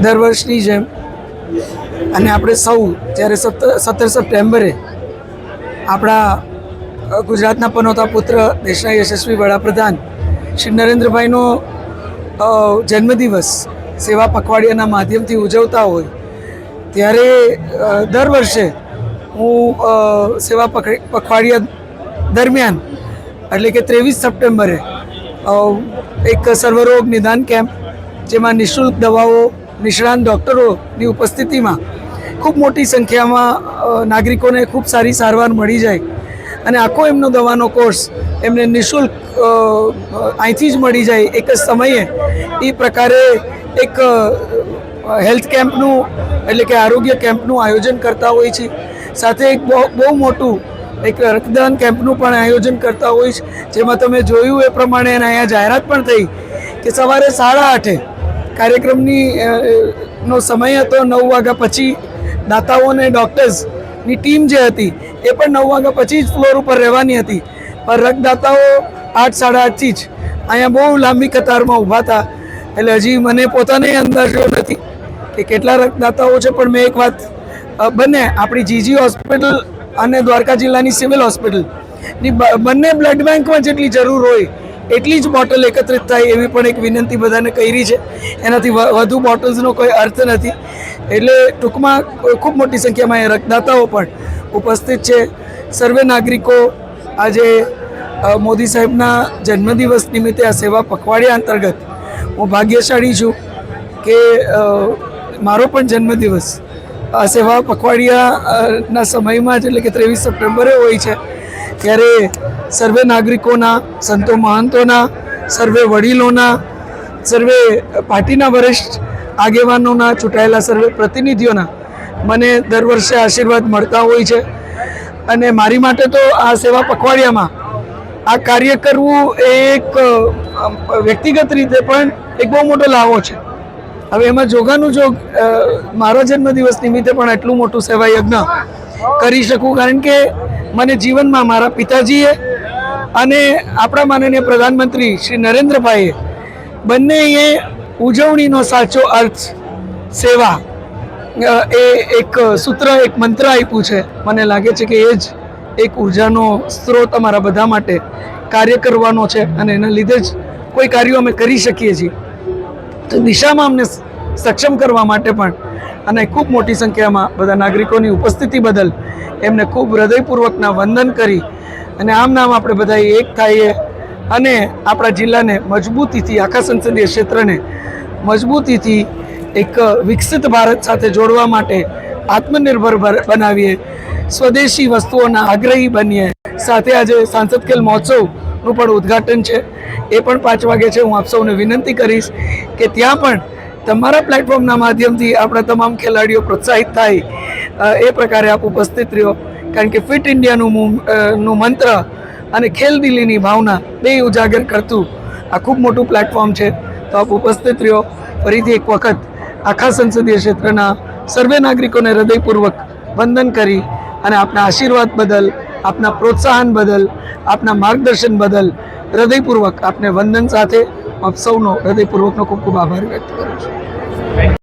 દર વર્ષની જેમ. અને આપણે સૌ જ્યારે સત્તર સપ્ટેમ્બરે આપણા ગુજરાતના પનોતા પુત્ર દેશના યશસ્વી વડાપ્રધાન શ્રી નરેન્દ્રભાઈનો જન્મદિવસ સેવા પખવાડિયાના માધ્યમથી ઉજવતા હોય, ત્યારે દર વર્ષે હું સેવા પખ- પખવાડિયા દરમિયાન, એટલે કે ત્રેવીસ સપ્ટેમ્બરે એક સર્વરોગ નિદાન કેમ્પ, જેમાં નિઃશુલ્ક દવાઓ નિષ્ણાંત ડૉક્ટરોની ઉપસ્થિતિમાં ખૂબ મોટી સંખ્યામાં નાગરિકોને ખૂબ સારી સારવાર મળી જાય અને આખો એમનો દવાનો કોર્સ એમને નિઃશુલ્ક અહીંથી જ મળી જાય એક જ સમયે. એ પ્રકારે એક હેલ્થ કેમ્પનું એટલે કે આરોગ્ય કેમ્પનું આયોજન કરતા હોય છે. સાથે એક બહુ બહુ મોટું એક રક્તદાન કેમ્પનું પણ આયોજન કરતા હોય છે. જેમાં તમે જોયું એ પ્રમાણે અહીંયા જાહેરાત પણ થઈ કે સવારે સાડા આઠે કાર્યક્રમની નો સમય હતો, નવ વાગ્યા પછી દાતાઓ અને ડૉક્ટર્સની ટીમ જે હતી, એ પણ નવ વાગ્યા પછી જ ફ્લોર ઉપર રહેવાની હતી. પણ રક્તદાતાઓ આઠ, સાડા આઠથી જ અહીંયા બહુ લાંબી કતારમાં ઊભા હતા. એટલે હજી મને પોતાને અંદાજો નથી કે કેટલા રક્તદાતાઓ છે, પણ મેં એક વાત બંને, આપણી જીજી હોસ્પિટલ અને દ્વારકા જિલ્લાની સિવિલ હોસ્પિટલ બંને બ્લડ બેંકમાં જેટલી જરૂર હોય એટલી જ બોટલ એકત્રિત થાય એવી પણ એક વિનંતી બધાને કરી છે. એનાથી વધુ બોટલ્સનો કોઈ અર્થ નથી. એટલે ટૂંકમાં ખૂબ મોટી સંખ્યામાં એ રક્તદાતાઓ પણ ઉપસ્થિત છે. સર્વે નાગરિકો આજે મોદી સાહેબના જન્મદિવસ નિમિત્તે આ સેવા પખવાડિયા અંતર્ગત હું ભાગ્યશાળી છું કે મારો પણ જન્મદિવસ આ સેવા પખવાડિયાના સમયમાં જ એટલે કે ત્રેવીસ સપ્ટેમ્બરે હોય છે. ત્યારે સર્વે નાગરિકોના, સંતો મહંતોના, સર્વે વડીલોના, સર્વે પાર્ટીના વરિષ્ઠ આગેવાનોના ચૂંટાયેલા સર્વે પ્રતિનિધિઓના મને દર વર્ષે આશીર્વાદ મળતા હોય છે. અને મારી માટે તો આ સેવા પખવાડિયામાં આ કાર્ય કરવું એ એક વ્યક્તિગત રીતે પણ એક બહુ મોટો લાવો છે. હવે એમાં જોગાનું જોગ મારો જન્મદિવસ નિમિત્તે પણ એટલું મોટું સેવા યજ્ઞ કરી શકું. કારણ કે મને જીવનમાં મારા પિતાજીએ અને આપણા માનનીય પ્રધાનમંત્રી શ્રી નરેન્દ્રભાઈએ બંનેએ ઉજવણીનો સાચો અર્થ, સેવા એ એક સૂત્ર, એક મંત્ર આપ્યું છે. મને લાગે છે કે એ જ એક ઉર્જાનો સ્ત્રોત અમારા બધા માટે કાર્ય કરવાનો છે અને એના લીધે જ કોઈ કાર્યો અમે કરી શકીએ છીએ. તો દિશામાં અમને સક્ષમ કરવા માટે પણ અને ખૂબ મોટી સંખ્યામાં બધા નાગરિકોની ઉપસ્થિતિ બદલ એમને ખૂબ હૃદયપૂર્વકના વંદન કરી અને આમ નામ આપણે બધા એક થઈએ અને આપણા જિલ્લાને મજબૂતીથી, આખા સંસદીય ક્ષેત્રને મજબૂતીથી એક વિકસિત ભારત સાથે જોડવા માટે આત્મનિર્ભર બનાવીએ. સ્વદેશી વસ્તુઓના આગ્રહી બનીએ. સાથે આજે સાંસદ ખેલ મહોત્સવનું પણ ઉદ્ઘાટન છે. એ પણ પાંચ વાગે છે. હું આપ સૌને વિનંતી કરીશ કે ત્યાં પણ તમારા પ્લેટફોર્મના માધ્યમથી આપણા તમામ ખેલાડીઓ પ્રોત્સાહિત થાય. એ પ્રકારે આપ ઉપસ્થિત રહ્યો. કારણ કે ફિટ ઇન્ડિયાનું નું મંત્ર અને ખેલ દિલ્હીની ભાવના બે ઉજાગર કરતું આ ખૂબ મોટું પ્લેટફોર્મ છે. તો આપ ઉપસ્થિત રહ્યો. ફરીથી એક વખત આખા સંસદીય ક્ષેત્રના સર્વે નાગરિકોને હૃદયપૂર્વક વંદન કરી અને આપના આશીર્વાદ બદલ, આપના પ્રોત્સાહન બદલ, આપના માર્ગદર્શન બદલ હૃદયપૂર્વક આપને વંદન સાથે આપ સૌનો હૃદયપૂર્વકનો ખૂબ ખૂબ આભાર વ્યક્ત કરું છું.